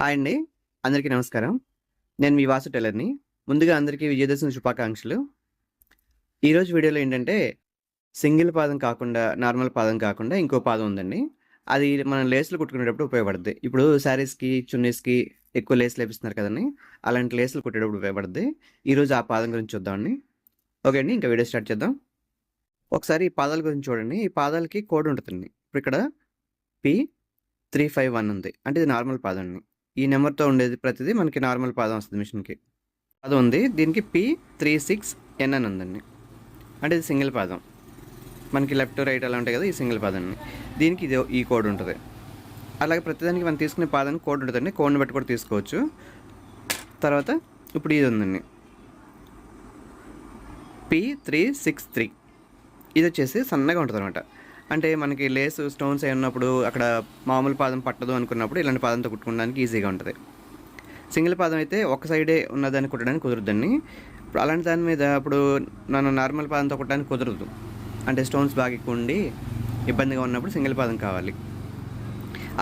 Hi అండి. అందరికీ నమస్కారం. నేను మీ వాసు టైలర్ని. ముందుగా అందరికీ విజయదశమి శుభాకాంక్షలు. ఈరోజు వీడియోలో ఏంటంటే సింగిల్ పాదం కాకుండా నార్మల్ పాదం కాకుండా ఇంకో పాదం ఉందండి. అది మనం లేసులు కుట్టుకునేటప్పుడు ఉపయోగపడుద్ది. ఇప్పుడు శారీస్కి చున్నీస్కి ఎక్కువ లేసులు వేపిస్తున్నారు కదండి. అలాంటి లేసులు కుట్టేటప్పుడు ఉపయోగపడుద్ది. ఈరోజు ఆ పాదం గురించి చూద్దామండి ఓకే అండి ఇంకా వీడియో స్టార్ట్ చేద్దాం. ఒకసారి ఈ పాదాల గురించి చూడండి. ఈ పాదాలకి కోడ్ ఉంటుందండి. ఇప్పుడు ఇక్కడ పి త్రీ ఫైవ్ వన్ ఉంది. అంటే ఇది నార్మల్ పాదం అండి ఈ నెంబర్తో ఉండేది ప్రతిదీ మనకి నార్మల్ పాదం వస్తుంది మిషన్కి. పాదం ఉంది. దీనికి పి త్రీ సిక్స్ ఎన్ అని ఉందండి. అంటే ఇది సింగిల్ పాదం. మనకి లెఫ్ట్ రైట్ అలా ఉంటాయి కదా ఈ సింగిల్ పాదం అండి దీనికి ఇది ఈ కోడ్ ఉంటుంది. అలాగే ప్రతిదానికి మనం తీసుకునే పాదానికి కోడ్ ఉంటుందండి. కోడ్ని బట్టి కూడా తీసుకోవచ్చు. తర్వాత ఇప్పుడు ఇది ఉందండి. పి త్రీ సిక్స్ త్రీ ఇది వచ్చేసి సన్నగా ఉంటుంది అనమాట అంటే మనకి లేస్ స్టోన్స్ అయి ఉన్నప్పుడు అక్కడ మామూలు పాదం పట్టదు అనుకున్నప్పుడు ఇలాంటి పాదంతో కుట్టుకోవడానికి ఈజీగా ఉంటుంది. సింగిల్ పాదం అయితే ఒక సైడే ఉన్నదాన్ని కుట్టడానికి కుదరదండి. ఇప్పుడు అలాంటి దాని మీద ఇప్పుడు నన్ను నార్మల్ పాదంతో కుట్టడానికి కుదరదు. అంటే స్టోన్స్ బాగా ఎక్కువ ఉండి ఇబ్బందిగా ఉన్నప్పుడు సింగిల్ పాదం కావాలి.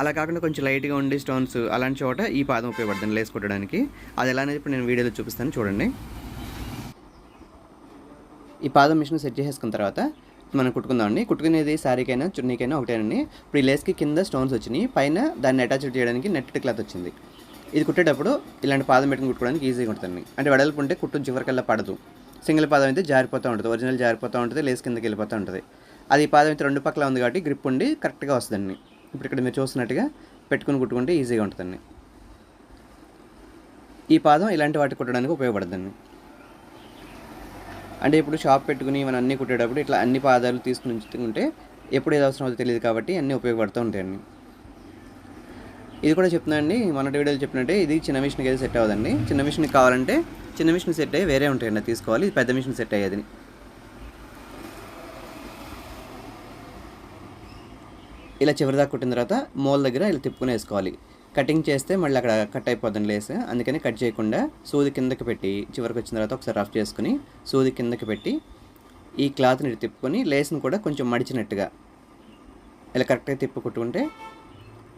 అలా కాకుండా కొంచెం లైట్గా ఉండి స్టోన్స్ అలాంటి చోట ఈ పాదం ఉపయోగపడుతుంది లేస్ కుట్టడానికి. అది ఎలా అనేది ఇప్పుడు నేను వీడియోలో చూపిస్తాను చూడండి. ఈ పాదం మిషన్ సెట్ చేసేసుకున్న తర్వాత మనం కుట్టుకుందామండి. కుట్టుకునేది శారీకైనా చున్నీకైనా ఒకటేనండి. ఇప్పుడు ఈ లేస్కి కింద స్టోన్స్ వచ్చినాయి. పైన దాన్ని అటాచ్ చేయడానికి నెట్ క్లాత్ వచ్చింది. ఇది కుట్టేటప్పుడు ఇలాంటి పాదం పెట్టుకుని కుట్టుకోవడానికి ఈజీగా ఉంటుంది అంటే వెడల్పు ఉంటే కుట్టు చివరికల్లా పడదు. సింగిల్ పాదం అయితే జారిపోతూ ఉంటుంది. ఒరిజినల్ జారిపోతూ ఉంటుంది. లేస్ కిందకి వెళ్ళిపోతూ ఉంటుంది. అది ఈ పాదం అయితే రెండు పక్కల ఉంది కాబట్టి గ్రిప్ ఉండి కరెక్ట్గా వస్తుందండి. ఇప్పుడు ఇక్కడ మీరు చూస్తున్నట్టుగా పెట్టుకుని కుట్టుకుంటే ఈజీగా ఉంటుందండి. ఈ పాదం ఇలాంటి వాటి కుట్టడానికి ఉపయోగపడుతుందండి అంటే ఇప్పుడు షాప్ పెట్టుకుని మనం అన్నీ కుట్టేటప్పుడు ఇట్లా అన్ని పాదాలు తీసుకుని ఉంచుకుంటే ఎప్పుడు ఏది అవసరం అవుతుందో తెలియదు కాబట్టి అన్నీ ఉపయోగపడుతూ ఉంటాయండి ఇది కూడా చెప్తున్నాండి మొన్నటి వీడియోలో చెప్పినట్టే ఇది చిన్న మిషన్కి అయితే సెట్ అవ్వదండి. చిన్న మిషన్కి కావాలంటే చిన్న మిషన్ సెట్ అయ్యి వేరే ఉంటాయండి తీసుకోవాలి. ఇది పెద్ద మిషన్ సెట్ అయ్యేది. ఇలా చివరిదాకా కుట్టిన తర్వాత మోల్ దగ్గర ఇలా తిప్పుకుని వేసుకోవాలి. కటింగ్ చేస్తే మళ్ళీ అక్కడ కట్ అయిపోద్దని లేస్. అందుకని కట్ చేయకుండా సూది కిందకి పెట్టి చివరికి వచ్చిన తర్వాత ఒకసారి రఫ్ చేసుకుని సూది కిందకి పెట్టి ఈ క్లాత్ని తిప్పుకొని లేస్ని కూడా కొంచెం మడిచినట్టుగా. ఇలా కరెక్ట్గా తిప్పుకుంటుంటే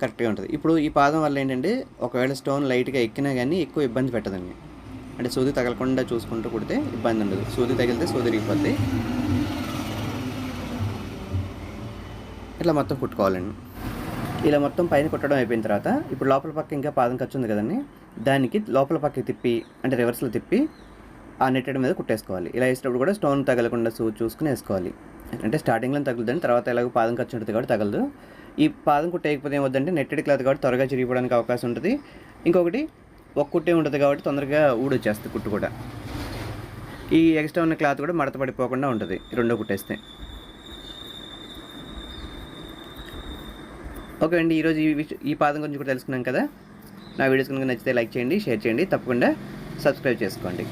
కరెక్ట్గా ఉంటుంది. ఇప్పుడు ఈ పాదం వల్ల ఏంటంటే ఒకవేళ స్టోన్ లైట్గా ఎక్కినా కానీ ఎక్కువ ఇబ్బంది పెట్టదండి. అంటే సూది తగలకుండా చూసుకుంటూ కుడితే ఇబ్బంది ఉండదు. సూది తగిలితే సూది ఇరిగిపోద్ది ఇట్లా మొత్తం కుట్టుకోవాలండి. ఇలా మొత్తం పైన కుట్టడం అయిపోయిన తర్వాత ఇప్పుడు లోపల పక్క ఇంకా పాదం ఖర్చు ఉంది కదండి. దానికి లోపల పక్కకి తిప్పి అంటే రివర్స్లో తిప్పి ఆ నెట్టెడ్ మీద కుట్టేసుకోవాలి. ఇలా వేసేటప్పుడు కూడా స్టోన్ తగలకుండా చూ చూసుకుని వేసుకోవాలి. అంటే స్టార్టింగ్లో తగులుతుంది తర్వాత ఎలాగో పాదం ఖర్చు ఉంటుంది కాబట్టి తగలదు. ఈ పాదం కుట్టేయకపోతే ఏమవుతుందంటే నెట్టెడ్ క్లాత్ కాబట్టి త్వరగా చిరిగిపోవడానికి అవకాశం ఉంటుంది. ఇంకొకటి ఒక కుట్టే ఉంటుంది కాబట్టి తొందరగా ఊడొచ్చేస్తుంది కుట్టు కూడా. ఈ ఎక్స్ట్రా ఉన్న క్లాత్ కూడా మడత పడిపోకుండా ఉంటుంది రెండో కుట్టేస్తే. ఓకే అండి ఈరోజు ఈ ఈ పాదం గురించి కూడా తెలుసుకున్నాం కదా. నా వీడియోస్ కనుక నచ్చితే లైక్ చేయండి షేర్ చేయండి తప్పకుండా సబ్స్క్రైబ్ చేసుకోండి.